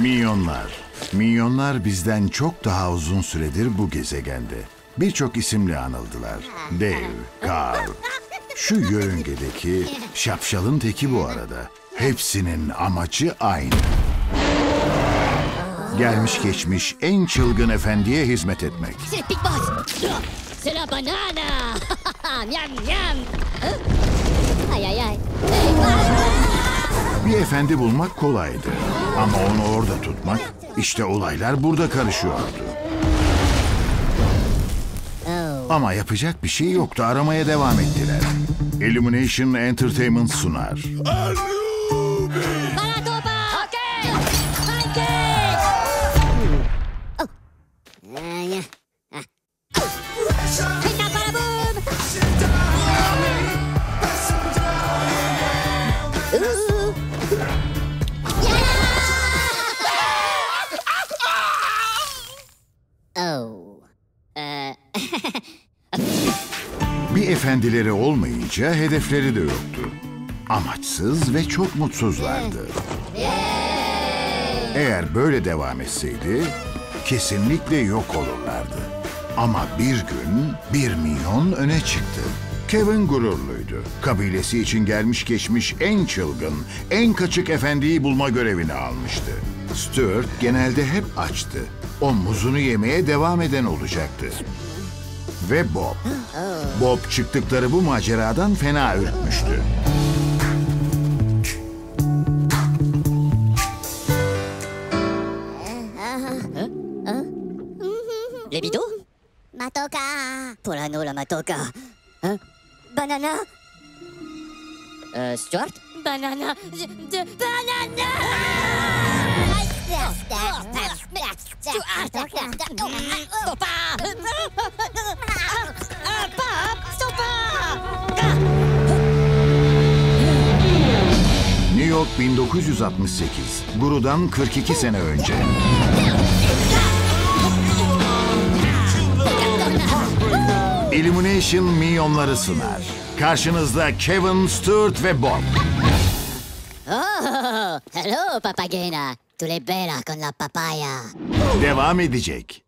Milyonlar. Milyonlar bizden çok daha uzun süredir bu gezegende. Birçok isimle anıldılar. Dev, Carl. Şu yörüngedeki şapşalın teki bu arada. Hepsinin amacı aynı. Gelmiş geçmiş en çılgın efendiye hizmet etmek. C'est le Big Boss C'est la efendi bulmak kolaydı. Ama onu orada tutmak, işte olaylar burada karışıyordu. Ama yapacak bir şey yoktu. Aramaya devam ettiler. Illumination Entertainment sunar. Balatopa Bir efendileri olmayınca hedefleri de yoktu. Amaçsız ve çok mutsuzlardı. Eğer böyle devam etseydi kesinlikle yok olurlardı. Ama bir gün bir milyon öne çıktı. Kevin gururluydu. Kabilesi için gelmiş geçmiş en çılgın, en kaçık efendiyi bulma görevini almıştı. Stuart genelde hep açtı. O muzunu yemeye devam eden olacaktı. Ve Bob. Bob çıktıkları bu maceradan fena ürkmüştü. Les bidons Matoka Polano la matoka. Hein Banana Euh, Stuart Banana je- de- Banana Stop pas Ah, New York 1968. Guru'dan 42 sene önce. Illumination milyonları sunar. Karşınızda Kevin, Stuart ve Bob. Oh Hello, papagena Tu l'es bella con la papaya Devam edecek.